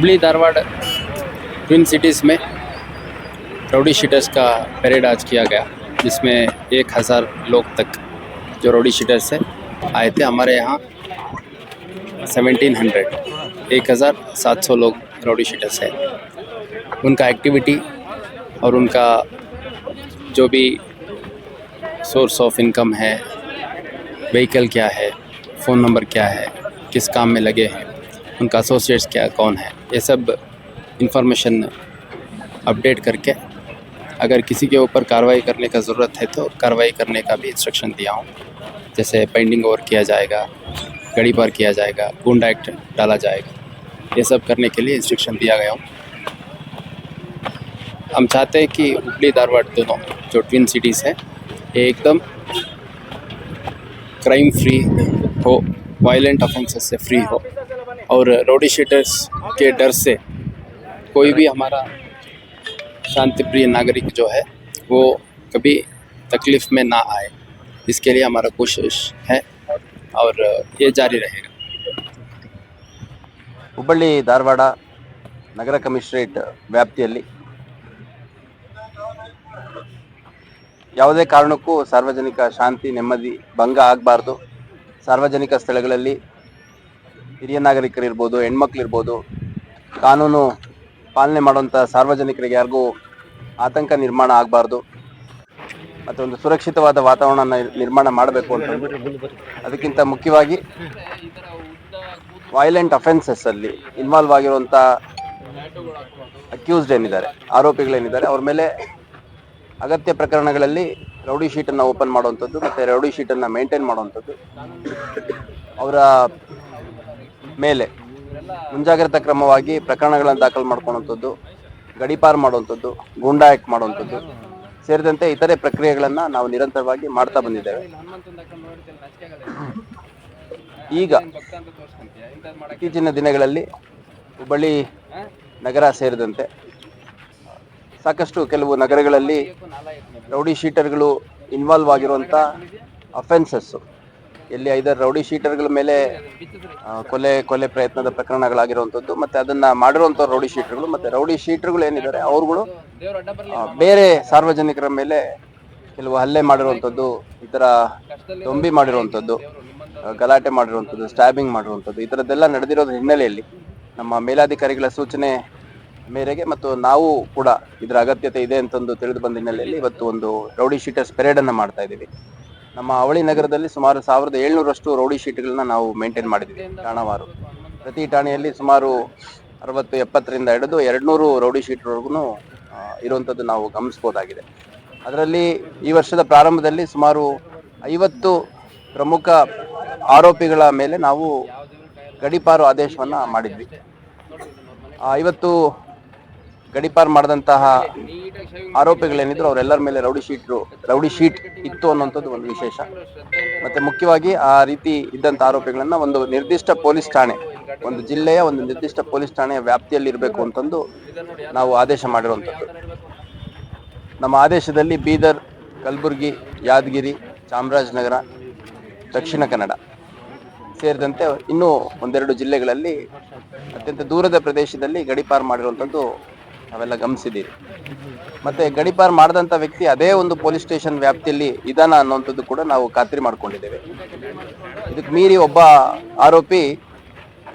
Hubli Dharwad twin cities में rowdy sheeters का parade आज किया गया, जिसमें एक हज़ार लोग तक जो रोडी शीटर्स है, आए थे हमारे यहाँ सेवेंटीन हंड्रेड एक हज़ार सात सौ लोग राउडी शीटर्स हैं। उनका एक्टिविटी और उनका जो भी सोर्स ऑफ़ इनकम है व्हीकल क्या है फ़ोन नंबर क्या है, किस काम में लगे हैं, उनका एसोसिएट्स क्या, कौन है ये सब इंफॉर्मेशन अपडेट करके अगर किसी के ऊपर कार्रवाई करने का ज़रूरत है तो कार्रवाई करने का भी इंस्ट्रक्शन दिया हूँ। जैसे पेंडिंग ओवर किया जाएगा, गड़ी पार किया जाएगा गुंडा एक्ट डाला जाएगा, ये सब करने के लिए इंस्ट्रक्शन दिया गया हूँ। हम चाहते हैं कि हुबली धारवाड़ दोनों, जो ट्विन सिटीज़ हैं, ये एकदम क्राइम फ्री हो वायलेंट ऑफेंसेस से फ्री हो। और रोडी शीटर्स के डर से कोई भी हमारा शांति प्रिय नागरिक जो है वो कभी तकलीफ़ में ना आए इसके लिए हमारा कोशिश है और ये जारी रहेगा ಹುಬ್ಬಳ್ಳಿ ಧಾರವಾಡ ನಗರ ಕಮಿಷನರೇಟ್ ವ್ಯಾಪ್ತಿಯಲ್ಲಿ ಯಾವುದೇ ಕಾರಣಕ್ಕೂ ಸಾರ್ವಜನಿಕ ಶಾಂತಿ ನೆಮ್ಮದಿ ಭಂಗ ಆಗಬಾರ್ದು ಸಾರ್ವಜನಿಕ ಸ್ಥಳಗಳಲ್ಲಿ ಹಿರಿಯ ನಾಗರಿಕರಿರ್ಬೋದು ಹೆಣ್ಮಕ್ಳಿರ್ಬೋದು ಕಾನೂನು ಪಾಲನೆ ಮಾಡುವಂಥ ಸಾರ್ವಜನಿಕರಿಗೆ ಯಾರಿಗೂ ಆತಂಕ ನಿರ್ಮಾಣ ಆಗಬಾರ್ದು. ಮತ್ತು ಒಂದು ಸುರಕ್ಷಿತವಾದ ವಾತಾವರಣ ನಿರ್ಮಾಣ ಮಾಡಬೇಕು ಅಂತ. ಅದಕ್ಕಿಂತ ಮುಖ್ಯವಾಗಿ ವೈಲೆಂಟ್ ಅಫೆನ್ಸಸ್ ಅಲ್ಲಿ ಇನ್ವಾಲ್ವ್ ಆಗಿರುವಂತ ಅಕ್ಯೂಸ್ಡ್ ಏನಿದ್ದಾರೆ, ಆರೋಪಿಗಳೇನಿದ್ದಾರೆ, ಅವ್ರ ಮೇಲೆ ಅಗತ್ಯ ಪ್ರಕರಣಗಳಲ್ಲಿ ರೌಡಿ ಶೀಟನ್ನು ಓಪನ್ ಮಾಡುವಂಥದ್ದು, ಮತ್ತು ರೌಡಿ ಶೀಟನ್ನು ಮೇಂಟೈನ್ ಮಾಡುವಂಥದ್ದು. ಅವರ ಮೇಲೆ ಮುಂಜಾಗ್ರತಾ ಕ್ರಮವಾಗಿ ಪ್ರಕರಣಗಳನ್ನು ದಾಖಲು ಮಾಡ್ಕೊಳ್ಳುವಂಥದ್ದು ಗಡಿಪಾರು ಮಾಡುವಂಥದ್ದು ಗೂಂಡಾ ಆ್ಯಕ್ಟ್ ಮಾಡುವಂಥದ್ದು ಸೇರಿದಂತೆ ಇತರೆ ಪ್ರಕ್ರಿಯೆಗಳನ್ನು ನಾವು ನಿರಂತರವಾಗಿ ಮಾಡ್ತಾ ಬಂದಿದ್ದೇವೆ. ಈಗ ಇತ್ತೀಚಿನ ದಿನಗಳಲ್ಲಿ ಹುಬ್ಬಳ್ಳಿ ನಗರ ಸೇರಿದಂತೆ ಸಾಕಷ್ಟು ಕೆಲವು ನಗರಗಳಲ್ಲಿ ರೌಡಿ ಶೀಟರ್ಗಳು ಇನ್ವಾಲ್ವ್ ಆಗಿರುವಂಥ ಅಫೆನ್ಸಸ್ಸು ಎಲ್ಲಿ ಐದಾರು ರೌಡಿ ಶೀಟರ್ಗಳ ಮೇಲೆ ಕೊಲೆ ಕೊಲೆ ಪ್ರಯತ್ನದ ಪ್ರಕರಣಗಳಾಗಿರುವಂಥದ್ದು, ಮತ್ತೆ ಅದನ್ನ ಮಾಡಿರುವಂಥ ರೌಡಿ ಶೀಟರ್ಗಳು, ಮತ್ತೆ ರೌಡಿ ಶೀಟರ್ಗಳು ಏನಿದ್ದಾರೆ, ಅವರುಗಳು ಬೇರೆ ಸಾರ್ವಜನಿಕರ ಮೇಲೆ ಕೆಲವು ಹಲ್ಲೆ ಮಾಡಿರುವಂಥದ್ದು, ಈ ಥರ ದೊಂಬಿ ಮಾಡಿರುವಂಥದ್ದು, ಗಲಾಟೆ ಮಾಡಿರುವಂಥದ್ದು ಸ್ಟ್ಯಾಬಿಂಗ್ ಮಾಡಿರುವಂಥದ್ದು, ಈ ಥರದ್ದೆಲ್ಲ ನಡೆದಿರೋದ್ರ ಹಿನ್ನೆಲೆಯಲ್ಲಿ ನಮ್ಮ ಮೇಲಾಧಿಕಾರಿಗಳ ಸೂಚನೆ ಮೇರೆಗೆ ಮತ್ತು ನಾವು ಕೂಡ ಇದರ ಅಗತ್ಯತೆ ಇದೆ ಅಂತಂದು ತಿಳಿದು ಬಂದ ಹಿನ್ನೆಲೆಯಲ್ಲಿ ಇವತ್ತು ಒಂದು ರೌಡಿ ಶೀಟರ್ಸ್ ಪೆರೇಡನ್ನು ಮಾಡ್ತಾ ಇದ್ದೀವಿ. ನಮ್ಮ ಅವಳಿ ನಗರದಲ್ಲಿ ಸುಮಾರು ಸಾವಿರದ ಏಳ್ನೂರಷ್ಟು ರೌಡಿ ಶೀಟ್ಗಳನ್ನ ನಾವು ಮೇಂಟೈನ್ ಮಾಡಿದ್ವಿ ಠಾಣವಾರು. ಪ್ರತಿ ಠಾಣೆಯಲ್ಲಿ ಸುಮಾರು ಅರವತ್ತು, ಎಪ್ಪತ್ತರಿಂದ ಹಿಡಿದು ಎರಡುನೂರು ರೌಡಿ ಶೀಟ್ವರೆಗೂ ಇರುವಂಥದ್ದು ನಾವು ಗಮನಿಸ್ಬೋದಾಗಿದೆ. ಅದರಲ್ಲಿ ಈ ವರ್ಷದ ಪ್ರಾರಂಭದಲ್ಲಿ ಸುಮಾರು ಐವತ್ತು ಪ್ರಮುಖ ಆರೋಪಿಗಳ ಮೇಲೆ ನಾವು ಗಡಿಪಾರು ಆದೇಶವನ್ನು ಮಾಡಿದ್ವಿ. ಐವತ್ತು ಗಡೀಪಾರು ಮಾಡಿದಂತಹ ಆರೋಪಿಗಳೇನಿದ್ರು, ಅವರೆಲ್ಲರ ಮೇಲೆ ರೌಡಿ ಶೀಟ್ ರೌಡಿ ಶೀಟ್ ಇತ್ತು ಅನ್ನುವಂಥದ್ದು ಒಂದು ವಿಶೇಷ. ಮತ್ತೆ ಮುಖ್ಯವಾಗಿ ಆ ರೀತಿ ಇದ್ದಂಥ ಆರೋಪಿಗಳನ್ನ ಒಂದು ನಿರ್ದಿಷ್ಟ ಪೊಲೀಸ್ ಠಾಣೆ, ಒಂದು ಜಿಲ್ಲೆಯ ಒಂದು ನಿರ್ದಿಷ್ಟ ಪೊಲೀಸ್ ಠಾಣೆಯ ವ್ಯಾಪ್ತಿಯಲ್ಲಿ ಇರಬೇಕು ಅಂತಂದು ನಾವು ಆದೇಶ ಮಾಡಿರುವಂಥದ್ದು. ನಮ್ಮ ಆದೇಶದಲ್ಲಿ ಬೀದರ್, ಕಲಬುರಗಿ, ಯಾದಗಿರಿ, ಚಾಮರಾಜನಗರ, ದಕ್ಷಿಣ ಕನ್ನಡ ಸೇರಿದಂತೆ ಇನ್ನೂ ಒಂದೆರಡು ಜಿಲ್ಲೆಗಳಲ್ಲಿ ಅತ್ಯಂತ ದೂರದ ಪ್ರದೇಶದಲ್ಲಿ ಗಡಿಪಾರು ಮಾಡಿರುವಂಥದ್ದು ನಾವೆಲ್ಲ ಗಮನಿಸಿದ್ದೀರಿ. ಮತ್ತೆ ಗಡಿಪಾರ್ ಮಾಡಿದಂಥ ವ್ಯಕ್ತಿ ಅದೇ ಒಂದು ಪೊಲೀಸ್ ಸ್ಟೇಷನ್ ವ್ಯಾಪ್ತಿಯಲ್ಲಿ ಇದಾನ ಅನ್ನುವಂಥದ್ದು ಕೂಡ ನಾವು ಖಾತ್ರಿ ಮಾಡ್ಕೊಂಡಿದ್ದೇವೆ. ಇದಕ್ಕೆ ಮೀರಿ ಒಬ್ಬ ಆರೋಪಿ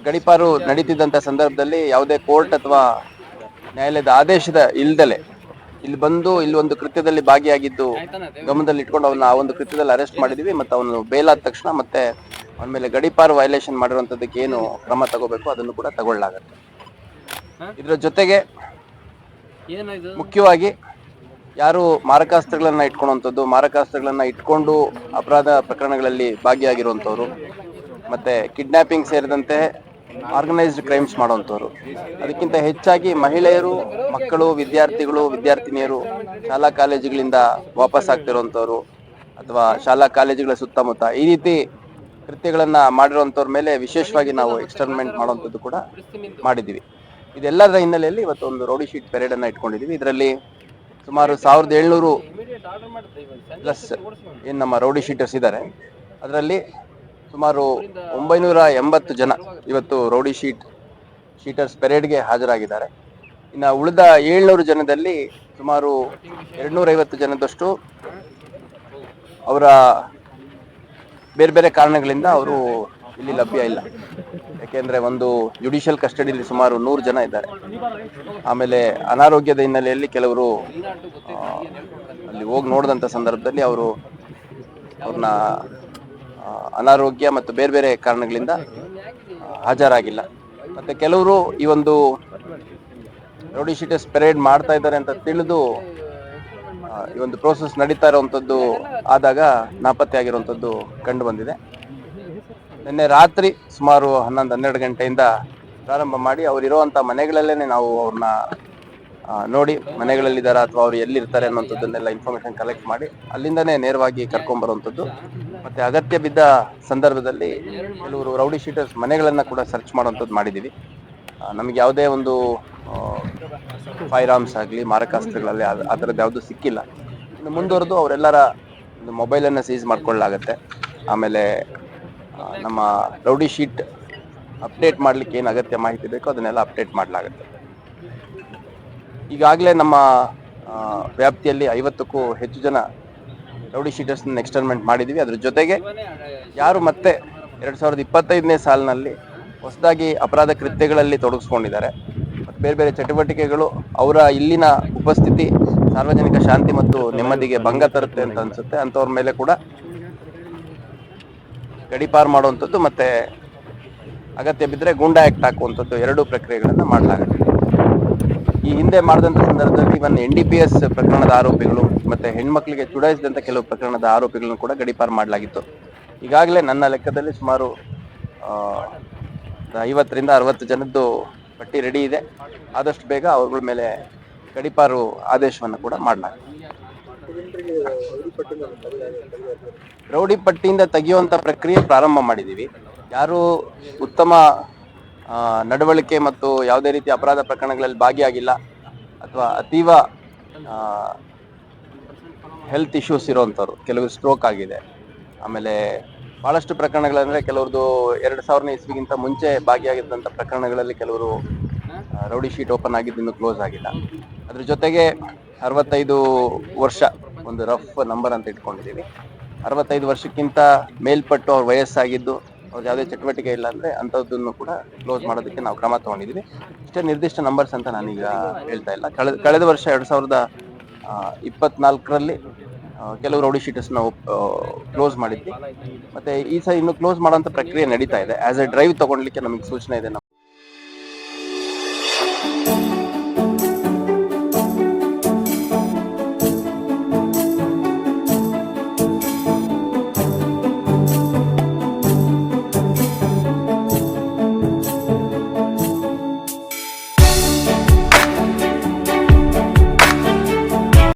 ಗಡಿಪಾರು ನಡೀತಿದ್ದಂಥ ಸಂದರ್ಭದಲ್ಲಿ ಯಾವುದೇ ಕೋರ್ಟ್ ಅಥವಾ ನ್ಯಾಯಾಲಯದ ಆದೇಶದ ಇಲ್ದಲೆ ಇಲ್ಲಿ ಬಂದು ಇಲ್ಲಿ ಒಂದು ಕೃತ್ಯದಲ್ಲಿ ಭಾಗಿಯಾಗಿದ್ದು ಗಮನದಲ್ಲಿ ಇಟ್ಕೊಂಡು ಅವನ್ನ ಆ ಒಂದು ಕೃತ್ಯದಲ್ಲಿ ಅರೆಸ್ಟ್ ಮಾಡಿದೀವಿ ಮತ್ತು ಅವನು ಬೇಲಾದ ತಕ್ಷಣ ಮತ್ತೆ ಅವನ ಮೇಲೆ ಗಡಿಪಾರು ವೈಲೇಷನ್ ಮಾಡಿರುವಂಥದ್ದಕ್ಕೆ ಏನು ಕ್ರಮ ತಗೋಬೇಕು ಅದನ್ನು ಕೂಡ ತಗೊಳ್ಳಲಾಗತ್ತೆ ಇದರ ಜೊತೆಗೆ ಮುಖ್ಯವಾಗಿ ಯಾರು ಮಾರಕಾಸ್ತ್ರಗಳನ್ನ ಇಟ್ಕೊಳ್ಳುವಂಥದ್ದು ಮಾರಕಾಸ್ತ್ರಗಳನ್ನ ಇಟ್ಕೊಂಡು ಅಪರಾಧ ಪ್ರಕರಣಗಳಲ್ಲಿ ಭಾಗಿಯಾಗಿರುವಂಥವ್ರು, ಮತ್ತೆ ಕಿಡ್ನಾಪಿಂಗ್ ಸೇರಿದಂತೆ ಆರ್ಗನೈಸ್ಡ್ ಕ್ರೈಮ್ಸ್ ಮಾಡುವಂಥವ್ರು. ಅದಕ್ಕಿಂತ ಹೆಚ್ಚಾಗಿ ಮಹಿಳೆಯರು, ಮಕ್ಕಳು, ವಿದ್ಯಾರ್ಥಿಗಳು, ವಿದ್ಯಾರ್ಥಿನಿಯರು ಶಾಲಾ ಕಾಲೇಜುಗಳಿಂದ ವಾಪಸ್ ಆಗ್ತಿರುವಂಥವ್ರು ಅಥವಾ ಶಾಲಾ ಕಾಲೇಜುಗಳ ಸುತ್ತಮುತ್ತ. ಈ ರೀತಿ ಕೃತ್ಯಗಳನ್ನ ಮಾಡಿರುವಂಥವ್ರ ಮೇಲೆ ವಿಶೇಷವಾಗಿ ನಾವು ಎಕ್ಸ್ಟರ್ಮೆಂಟ್ ಮಾಡುವಂಥದ್ದು ಕೂಡ ಮಾಡಿದ್ದೀವಿ. ಇದೆಲ್ಲದರ ಹಿನ್ನೆಲೆಯಲ್ಲಿ ಇವತ್ತು ಒಂದು ರೌಡಿ ಶೀಟ್ ಪೆರೇಡ್ ಅನ್ನ ಇಟ್ಕೊಂಡಿದ್ದೀವಿ ಇದರಲ್ಲಿ ಸುಮಾರು ಸಾವಿರದ ಏಳ್ನೂರು ಪ್ಲಸ್ ಏನು ನಮ್ಮ ರೌಡಿ ಶೀಟರ್ಸ್ ಇದ್ದಾರೆ. ಅದರಲ್ಲಿ ಸುಮಾರು ಒಂಬೈನೂರ ಎಂಬತ್ತು ಜನ ಇವತ್ತು ರೌಡಿ ಶೀಟ್ ಶೀಟರ್ಸ್ ಪೆರೇಡ್ಗೆ ಹಾಜರಾಗಿದ್ದಾರೆ. ಇನ್ನು ಉಳಿದ ಏಳ್ನೂರು ಜನದಲ್ಲಿ ಸುಮಾರು ಎರಡ್ನೂರೈವತ್ತು ಜನದಷ್ಟು ಅವರ ಬೇರೆ ಬೇರೆ ಕಾರಣಗಳಿಂದ ಅವರು ಇಲ್ಲಿ ಲಭ್ಯ ಇಲ್ಲ. ಯಾಕೆಂದ್ರೆ ಒಂದು ಜುಡಿಷಿಯಲ್ ಕಸ್ಟಡಿಯಲ್ಲಿ ಸುಮಾರು ನೂರು ಜನ ಇದ್ದಾರೆ. ಆಮೇಲೆ ಅನಾರೋಗ್ಯದ ಹಿನ್ನೆಲೆಯಲ್ಲಿ ಕೆಲವರು ಅಲ್ಲಿ ಹೋಗಿ ನೋಡಿದಂಥ ಸಂದರ್ಭದಲ್ಲಿ ಅವರು ಅವ್ರನ್ನ ಅನಾರೋಗ್ಯ ಮತ್ತು ಬೇರೆ ಬೇರೆ ಕಾರಣಗಳಿಂದ ಹಾಜರಾಗಿಲ್ಲ. ಮತ್ತೆ ಕೆಲವರು ಈ ಒಂದು ರೌಡಿ ಶೀಟ್ ಪೆರೇಡ್ ಮಾಡ್ತಾ ಇದ್ದಾರೆ ಅಂತ ತಿಳಿದು ಈ ಒಂದು ಪ್ರೋಸೆಸ್ ನಡೀತಾ ಇರುವಂಥದ್ದು ಆದಾಗ ನಾಪತ್ತೆ ಆಗಿರುವಂಥದ್ದು ಕಂಡು ಬಂದಿದೆ. ನಿನ್ನೆ ರಾತ್ರಿ ಸುಮಾರು ಹನ್ನೊಂದು, ಹನ್ನೆರಡು ಗಂಟೆಯಿಂದ ಪ್ರಾರಂಭ ಮಾಡಿ ಅವರಿರುವಂಥ ಮನೆಗಳಲ್ಲೇ ನಾವು ಅವ್ರನ್ನ ನೋಡಿ ಮನೆಗಳಲ್ಲಿದ್ದಾರೆ ಅಥವಾ ಅವ್ರು ಎಲ್ಲಿರ್ತಾರೆ ಅನ್ನೋಂಥದ್ದನ್ನೆಲ್ಲ ಇನ್ಫಾರ್ಮೇಶನ್ ಕಲೆಕ್ಟ್ ಮಾಡಿ ಅಲ್ಲಿಂದನೇ ನೇರವಾಗಿ ಕರ್ಕೊಂಬರುವಂಥದ್ದು ಮತ್ತೆ ಅಗತ್ಯ ಬಿದ್ದ ಸಂದರ್ಭದಲ್ಲಿ ಕೆಲವರು ರೌಡಿ ಶೀಟರ್ಸ್ ಮನೆಗಳನ್ನ ಕೂಡ ಸರ್ಚ್ ಮಾಡುವಂಥದ್ದು ಮಾಡಿದ್ದೀವಿ. ನಮಗೆ ಯಾವುದೇ ಒಂದು ಫೈರ್ ಆರ್ಮ್ಸ್ ಆಗಲಿ, ಮಾರಕಾಸ್ತ್ರಗಳಲ್ಲಿ ಆ- ಥರದ್ದು ಯಾವುದು ಸಿಕ್ಕಿಲ್ಲ. ಇನ್ನು ಮುಂದುವರೆದು ಅವರೆಲ್ಲರ ಒಂದು ಮೊಬೈಲನ್ನು ಸೀಸ್ ಮಾಡ್ಕೊಳ್ಳಲಾಗತ್ತೆ. ಆಮೇಲೆ ನಮ್ಮ ರೌಡಿ ಶೀಟ್ ಅಪ್ಡೇಟ್ ಮಾಡಲಿಕ್ಕೆ ಏನು ಅಗತ್ಯ ಮಾಹಿತಿ ಬೇಕೋ ಅದನ್ನೆಲ್ಲ ಅಪ್ಡೇಟ್ ಮಾಡಲಾಗುತ್ತೆ. ಈಗಾಗಲೇ ನಮ್ಮ ವ್ಯಾಪ್ತಿಯಲ್ಲಿ ಐವತ್ತಕ್ಕೂ ಹೆಚ್ಚು ಜನ ರೌಡಿ ಶೀಟರ್ಸ್ನ ಎಕ್ಸ್ಟರ್ಮೆಂಟ್ ಮಾಡಿದ್ದೀವಿ ಅದ್ರ ಜೊತೆಗೆ ಯಾರು ಮತ್ತೆ ಎರಡು ಸಾವಿರದ ಇಪ್ಪತ್ತೈದನೇ ಸಾಲಿನಲ್ಲಿ ಹೊಸದಾಗಿ ಅಪರಾಧ ಕೃತ್ಯಗಳಲ್ಲಿ ತೊಡಗಿಸ್ಕೊಂಡಿದ್ದಾರೆ. ಮತ್ತು ಬೇರೆ ಬೇರೆ ಚಟುವಟಿಕೆಗಳು ಅವರ ಇಲ್ಲಿನ ಉಪಸ್ಥಿತಿ ಸಾರ್ವಜನಿಕ ಶಾಂತಿ ಮತ್ತು ನೆಮ್ಮದಿಗೆ ಭಂಗ ತರುತ್ತೆ ಅಂತ ಅನ್ಸುತ್ತೆ. ಅಂಥವ್ರ ಮೇಲೆ ಕೂಡ ಗಡಿಪಾರು ಮಾಡುವಂಥದ್ದು ಮತ್ತೆ ಅಗತ್ಯ ಬಿದ್ದರೆ ಗೂಂಡಾ ಆ್ಯಕ್ಟ್ ಹಾಕುವಂಥದ್ದು ಎರಡೂ ಪ್ರಕ್ರಿಯೆಗಳನ್ನು ಮಾಡಲಾಗುತ್ತೆ. ಈ ಹಿಂದೆ ಮಾಡಿದಂಥ ಸಂದರ್ಭದಲ್ಲಿ even N D P S ಪ್ರಕರಣದ ಆರೋಪಿಗಳು ಮತ್ತೆ ಹೆಣ್ಮಕ್ಳಿಗೆ ಚುಡಾಯಿಸಿದಂಥ ಕೆಲವು ಪ್ರಕರಣದ ಆರೋಪಿಗಳನ್ನು ಕೂಡ ಗಡಿಪಾರು ಮಾಡಲಾಗಿತ್ತು. ಈಗಾಗಲೇ ನನ್ನ ಲೆಕ್ಕದಲ್ಲಿ ಸುಮಾರು ಐವತ್ತರಿಂದ ಅರವತ್ತು ಜನದ್ದು ಪಟ್ಟಿ ರೆಡಿ ಇದೆ. ಆದಷ್ಟು ಬೇಗ ಅವ್ರಗಳ ಮೇಲೆ ಗಡಿಪಾರು ಆದೇಶವನ್ನು ಕೂಡ ಮಾಡಲಾಗಿದೆ ರೌಡಿ ಪಟ್ಟಿಯಿಂದ ತೆಗೆಯುವಂತ ಪ್ರಕ್ರಿಯೆ ಪ್ರಾರಂಭ ಮಾಡಿದ್ದೀವಿ. ಯಾರು ಉತ್ತಮ ನಡವಳಿಕೆ ಮತ್ತು ಯಾವುದೇ ರೀತಿ ಅಪರಾಧ ಪ್ರಕರಣಗಳಲ್ಲಿ ಭಾಗಿಯಾಗಿಲ್ಲ ಅಥವಾ ಅತೀವ ಹೆಲ್ತ್ ಇಶ್ಯೂಸ್ ಇರೋವಂಥವ್ರು ಕೆಲವು ಸ್ಟ್ರೋಕ್ ಆಗಿದೆ. ಆಮೇಲೆ ಬಹಳಷ್ಟು ಪ್ರಕರಣಗಳಂದ್ರೆ ಕೆಲವ್ರದ್ದು ಎರಡು ಸಾವಿರನೇ ಇಸ್ವಿಗಿಂತ ಮುಂಚೆ ಭಾಗಿಯಾಗಿದ್ದಂಥ ಪ್ರಕರಣಗಳಲ್ಲಿ ಕೆಲವರು ರೌಡಿ ಶೀಟ್ ಓಪನ್ ಆಗಿದ್ದು ಇನ್ನೂ ಕ್ಲೋಸ್ ಆಗಿಲ್ಲ. ಅದ್ರ ಜೊತೆಗೆ ಅರವತ್ತೈದು ವರ್ಷ ಒಂದು ರಫ್ ನಂಬರ್ ಅಂತ ಇಟ್ಕೊಂಡಿದ್ದೀವಿ. ಅರವತ್ತೈದು ವರ್ಷಕ್ಕಿಂತ ಮೇಲ್ಪಟ್ಟು ಅವ್ರ ವಯಸ್ಸಾಗಿದ್ದು ಅವ್ರ ಯಾವುದೇ ಚಟುವಟಿಕೆ ಇಲ್ಲ ಅಂದರೆ ಅಂಥದ್ದನ್ನು ಕೂಡ ಕ್ಲೋಸ್ ಮಾಡೋದಕ್ಕೆ ನಾವು ಕ್ರಮ ತಗೊಂಡಿದ್ದೀವಿ. ಇಷ್ಟೇ ನಿರ್ದಿಷ್ಟ ನಂಬರ್ಸ್ ಅಂತ ನಾನೀಗ ಹೇಳ್ತಾ ಇಲ್ಲ. ಕಳೆದ ಕಳೆದ ವರ್ಷ ಎರಡು ಸಾವಿರದ ಇಪ್ಪತ್ನಾಲ್ಕರಲ್ಲಿ ಕೆಲವು ರೌಡಿ ಶೀಟರ್ಸ್ನ ಕ್ಲೋಸ್ ಮಾಡಿದ್ವಿ. ಮತ್ತೆ ಈ ಸಹ ಇನ್ನು ಕ್ಲೋಸ್ ಮಾಡೋಂಥ ಪ್ರಕ್ರಿಯೆ ನಡೀತಾ ಇದೆ. ಆ್ಯಸ್ ಎ ಡ್ರೈವ್ ತೊಗೊಳ್ಲಿಕ್ಕೆ ನಮಗೆ ಸೂಚನೆ ಇದೆ